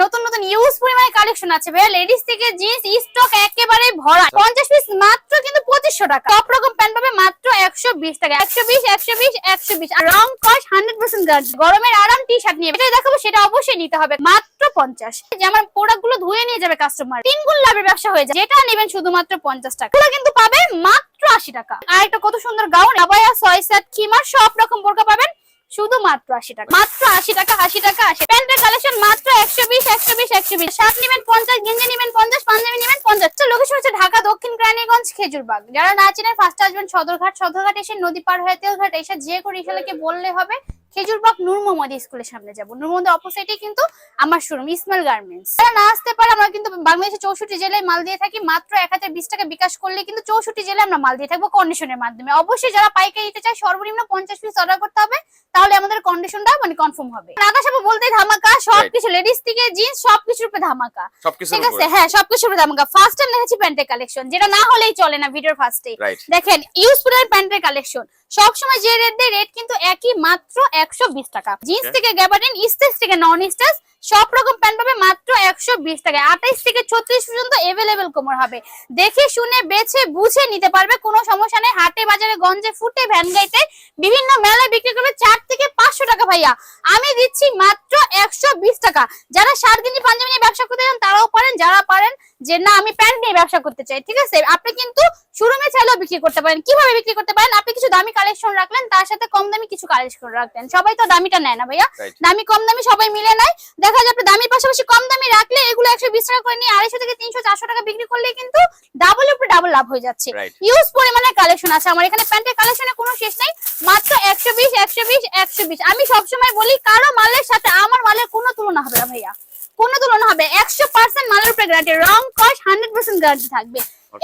নতুন নতুন ইউজ পরিমাণে কালেকশন আছে ভাইয়া। লেডিস থেকে জিন্স স্টক একেবারে ভরা। পঞ্চাশ পিস মাত্র কিন্তু পঁচিশশো টাকা। সব রকম প্যান্ট পাবে মাত্র একশো বিশ টাকা। একশো বিশ একশো বিশ একশো বিশ। আর রং কস হান্ড্রেড পার্সেন্ট গ্যারান্টি গরমের আরাম টি শার্ট নিয়ে যেটা দেখাবো, সেটা অবশ্যই নিতে হবে। মাত্র পঞ্চাশ। যে আমার প্রোডাক্টগুলো ধুয়ে নিয়ে যাবে কাস্টমার তিন গুণ লাভের ব্যবসা হয়ে যায়। যেটা নেবেন শুধুমাত্র পঞ্চাশ টাকা। কিন্তু পাবে মাত্র আশি টাকা। আর একটা কত সুন্দর গাউন আবায়া ছয় সেট খিমার, সব রকম বোরকা পাবেন। শুধুমাত্র আশি টাকা। মাত্র আশি টাকা আশি টাকা, আশি প্যান্টের কালেকশন মাত্র একশো বিশ একশো বিশ একশো বিশ। শার্ট নেবেন পঞ্চাশ, গেঞ্জি নেবেন পঞ্চাশ পাঞ্জাবি নেবেন পঞ্চাশ। লোকেশন হচ্ছে ঢাকা, দক্ষিণ কেরানীগঞ্জ, খেজুরবাগ। যারা না চেনেন ফার্স্ট আসবেন সদরঘাট। সদরঘাট এসে নদী পার হয়ে, তেলঘাট এসে যে করে রিসালাকে বললে হবে। খেজুরবাগ নূর মোহাম্মদ স্কুলের সামনে যাব। নূর মোহাম্মদের অপোজিটে কিন্তু আমার শোরুম ইসমাইল গার্মেন্টস যারা না আসতে পারে আমরা কিন্তু বাংলাদেশের চৌষট্টি জেলায় মাল দিয়ে থাকি মাত্র এক হাজার বিশ টাকা বিকাশ করলে কিন্তু চৌষট্টি জেলায় আমরা মাল দিয়ে থাকব কন্ডিশনের মাধ্যমে। অবশ্যই যারা পাইকারি নিতে চায় সর্বনিম্ন পঞ্চাশ পিস অর্ডার করতে হবে তাহলে আমাদের কন্ডিশনটা মানে কনফার্ম হবে। রাধা সাহেব বলতে ধামাকা সবকিছু লেডিস থেকে জিন্স সবকিছুর উপরে ধামাকা। ঠিক আছে? হ্যাঁ সবকিছুর উপরে ধামাকা। ফার্স্ট টাইম দেখেছি প্যান্টের কালেকশন যেটা না হলেই চলে না ভিডিওর ফার্স্টে দেখেন ইউজফুলের প্যান্টের কালেকশন সবসময় যে রেট দেয় রেট কিন্তু একই মাত্র একশো বিশ টাকা। জিন্স থেকে গ্যাবার্ডিন স্টেজ থেকে নন স্টেজ সব রকম প্যান্ট পাবে মাত্র একশো বিশ টাকা আঠাইশ থেকে ছত্রিশ পর্যন্ত এভেলেবেল কোমর হবে। দেখে শুনে বেছে বুঝে নিতে পারবে কোনো সমস্যা নেই। হাটে বাজারে গঞ্জে ফুটে ভ্যান গাইতে বিভিন্ন মেলায় বিক্রি করবে চার থেকে পাঁচশো টাকা ভাইয়া। আমি দিচ্ছি মাত্র একশো বিশ টাকা। যারা সাত গেঞ্জি পাঞ্জাবি নিয়ে ব্যবসা করতে চান তারাও পারেন। যারা পারেন যে না আমি প্যান্ট নিয়ে ব্যবসা করতে চাই। ঠিক আছে? আপনি কিন্তু শোরুমে চাইলেও বিক্রি করতে পারেন। কীভাবে বিক্রি করতে পারেন? আপনি কিছু দামি কালেকশন রাখলেন তার সাথে কম দামি কিছু কালেকশন রাখলেন। সবাই তো দামিটা নেয় না ভাইয়া। দামি কম দামি সবাই মিলে নেয়। দেখা যায় আপনি দামির পাশাপাশি কম দামি রাখলে এগুলো একশো বিশ টাকা করে নিয়ে আড়াইশো থেকে তিনশো চারশো টাকা বিক্রি করলে কিন্তু ডাবল উপরে ডাবল লাভ হয়ে যাচ্ছে। ইউজ পরিমাণে কালেকশন আছে। আমার এখানে প্যান্টের কালেকশনে কোনো শেষ নেই। মাত্র একশো বিশ একশো বিশ একশো বিশ। আমি সবসময় বলি কারও মালের সাথে আমার মালের কোনো তুলনা হবে না ভাইয়া। কোনো তুলনা হবে একশো পার্সেন্ট মালের উপরে গ্যারান্টি রং কস হান্ড্রেড পার্সেন্ট গ্যারান্টি থাকবে।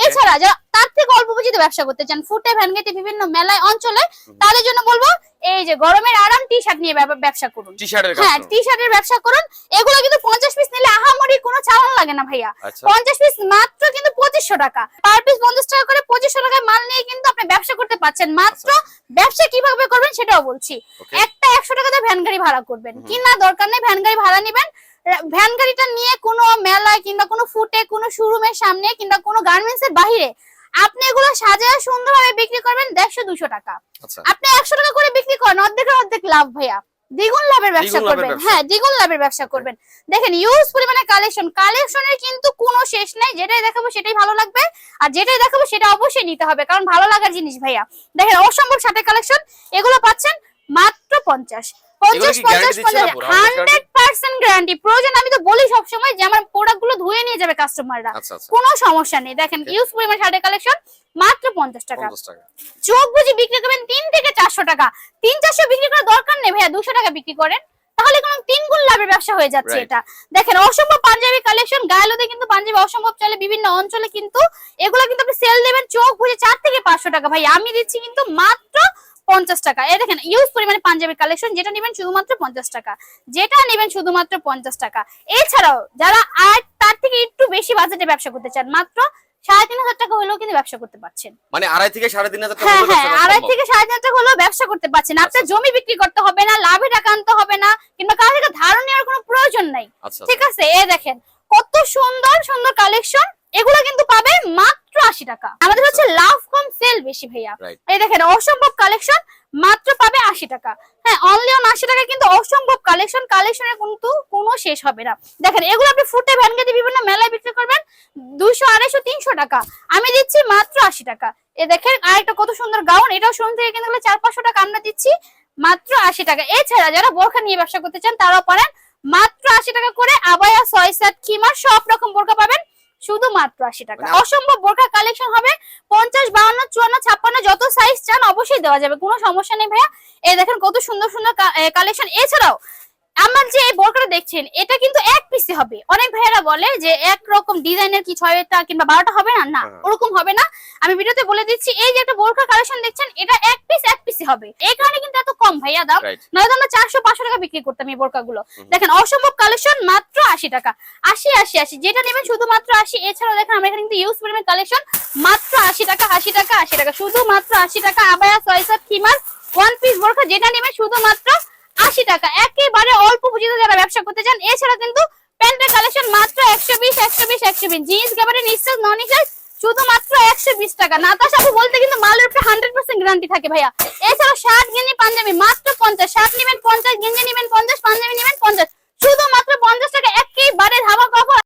এছাড়া যারা তার থেকে অল্প পুঁজিতে ব্যবসা করতে চান ফুটে ভ্যানগেটে বিভিন্ন মেলায় অঞ্চলে তাদের জন্য বলব এই যে গরমের আরাম টি শার্ট নিয়ে ব্যবসা করুন। হ্যাঁ টি শার্টের ব্যবসা করুন। এগুলো কিন্তু পঞ্চাশ পিস নিলে আহামরি কোনো চালান লাগে না ভাইয়া। আচ্ছা। পঞ্চাশ পিস মাত্র কিন্তু পঁচিশশো টাকা। পার পিস পঞ্চাশ টাকা করে পঁচিশশো টাকায় মাল নিয়ে কিন্তু আপনি ব্যবসা করতে পারছেন। মাত্র ব্যবসা কীভাবে করবেন সেটাও বলছি। একটা একশো টাকাতে ভ্যান গাড়ি ভাড়া করবেন। কিনা দরকার নেই ভ্যান গাড়ি ভাড়া নিবেন। ভ্যান গাড়িটা নিয়ে কোনো মেলায় কিংবা কোনো ফুটে কোনো শোরুমের সামনে কিংবা কোনো গার্মেন্টস এর বাহিরে আপনি এগুলো সাজায় সুন্দরভাবে বিক্রি করবেন দেড়শো দুশো টাকা। আচ্ছা। আপনি একশো টাকা করে বিক্রি করেন অর্ধেকের অর্ধেক লাভ ভাইয়া। দ্বিগুণ লাভের ব্যবসা করবেন। হ্যাঁ দ্বিগুণ লাভের ব্যবসা করবেন। দেখেন ইউজ পরিমাণে কালেকশন কালেকশনের কিন্তু কোনো শেষ নাই। যেটাই দেখাবো সেটাই ভালো লাগবে। আর যেটাই দেখাবো সেটা অবশ্যই নিতে হবে কারণ ভালো লাগার জিনিস ভাইয়া। দেখেন অসম্ভব সাথে কালেকশন এগুলো পাচ্ছেন মাত্র পঞ্চাশ। পঞ্চাশ পঞ্চাশ পঞ্চাশ। হান্ড্রেড পার্সেন্ট গ্যারান্টি প্রয়োজন আমি তো বলি সবসময় যে আমার প্রোডাক্টগুলো ধুয়ে নিয়ে যাবে কাস্টমাররা আচ্ছা আচ্ছা। কোনো সমস্যা নেই। দেখেন. ইউজ পরিমাণ কালেকশন মাত্র পঞ্চাশ টাকা। পঞ্চাশ টাকা। চোখ বুঝে বিক্রি করবেন তিন থেকে চারশো টাকা। তিন চারশো বিক্রি করার দরকার নেই ভাইয়া দুশো টাকা বিক্রি করেন। তাহলে কোনো তিন গুণ লাভের ব্যবসা হয়ে যাচ্ছে এটা। দেখেন অসম্ভব পাঞ্জাবি কালেকশন গায়েলোতে কিন্তু পাঞ্জাবি অসম্ভব চলে বিভিন্ন অঞ্চলে কিন্তু এগুলো কিন্তু আপনি সেল দেবেন চোখ বুঝে চার থেকে পাঁচশো টাকা। ভাই আমি দিচ্ছি কিন্তু মাত্র পঞ্চাশ টাকা। এই দেখেন ইউজ পরিমাণে পাঞ্জাবি কালেকশন যেটা নেবেন শুধুমাত্র পঞ্চাশ টাকা। যেটা নেবেন শুধুমাত্র পঞ্চাশ টাকা। এছাড়াও যারা আর তার থেকে একটু বেশি বাজেটে ব্যবসা করতে চান মাত্র সাড়ে তিন হাজার টাকা হলেও কিন্তু ব্যবসা করতে পারছেন। মানে আড়াই থেকে সাড়ে তিন হাজার হ্যাঁ হ্যাঁ আড়াই থেকে সাড়ে তিন টাকা হলেও ব্যবসা করতে পারছেন। আপনার আচ্ছা। জমি বিক্রি করতে হবে না লাভে টাকা আনতে হবে না কিংবা কারও থেকে ধারণ নেওয়ার কোনো প্রয়োজন নাই। আচ্ছা ঠিক আছে এই দেখেন কত সুন্দর সুন্দর কালেকশন এগুলো কিন্তু পাবে মাত্র আশি টাকা। আমাদের হচ্ছে লাভ কম সেল বেশি ভাইয়া। এই দেখেন অসম্ভব কালেকশন মাত্র পাবে আশি টাকা। হ্যাঁ অনলি অন আশি টাকা কিন্তু অসম্ভব কালেকশন কালেকশনের কিন্তু কোনো শেষ হবে না। দেখেন এগুলো আপনি ফুটে ভ্যানগাতে বিভিন্ন মেলায় বিক্রি করবেন দুইশো আড়াইশো তিনশো টাকা। আমি দিচ্ছি মাত্র আশি টাকা। এ দেখেন আরেকটা কত সুন্দর গাউন এটাও শোরুম থেকে কিনতে গেলে চার পাঁচশো টাকা আমরা দিচ্ছি মাত্র আশি টাকা। এছাড়া যারা বোরখা নিয়ে ব্যবসা করতে চান তারাও পারেন। মাত্র আশি টাকা করে আবায়া ছয় সাত খিমার সব রকম বোরখা পাবেন। শুধু মাত্র আশি টাকা। মানে- অসম্ভব বোরকা কালেকশন হবে। পঞ্চাশ বাউন্ন চুয়ান্ন ছাপ্পান্ন যত সাইজ চান অবশ্যই দেওয়া যাবে। কোনো সমস্যা নেই ভাইয়া। এই দেখেন কত সুন্দর সুন্দর কালেকশন এছাড়াও আমার যে এই বোরকাটা দেখছেন এটা কিন্তু এক পিসে হবে। অনেক ভাইয়েরা বলে যে এক রকম ডিজাইনের কি ছয়টা কিংবা বারোটা হবে না? না হ্যাঁ। ওরকম হবে না। আমি ভিডিওতে বলে দিচ্ছি এই যে একটা বোরকা কালেকশন দেখছেন এটা এক পিস এক পিসে হবে। এই কারণে কিন্তু এত কম ভাইয়া দাম। নয়তো আমরা চারশো পাঁচশো টাকা বিক্রি করতাম এই বোরকা গুলো দেখেন অসম্ভব কালেকশন মাত্র আশি টাকা। আশি আশি আশি। যেটা নেবেন শুধুমাত্র আশি। এছাড়াও দেখেন আমরা এখানে কিন্তু ইউজ পরিমাণ কালেকশন মাত্র আশি টাকা আশি টাকা আশি টাকা। শুধুমাত্র আশি টাকা আবায়া ছয়সাত থিমার ওয়ান পিস বোরখা যেটা নেবেন শুধুমাত্র আশি টাকা। একেবারে অল্প পুঁজিতে যারা ব্যবসা করতে চান, এছাড়া কিন্তু প্যান্টের কালেকশন মাত্র একশো বিশ একশো বিশ একশো বিশ। জিন্স গ্যাবারে নিঃশ্বাস নন নিঃশ্বাস শুধুমাত্র একশো বিশ টাকা। নাতা সাপু বলতে কিন্তু মালের উপরে হান্ড্রেড পার্সেন্ট গ্যারান্টি থাকে ভাইয়া। এছাড়া ষাট গেঞ্জি, পাঞ্জাবি, মাত্র পঞ্চাশ। ষাট নেবেন পঞ্চাশ, গেঞ্জি নেবেন পঞ্চাশ, পাঞ্জাবি নেবেন পঞ্চাশ। শুধুমাত্র পঞ্চাশ টাকা, একেবারে ধাবা কভার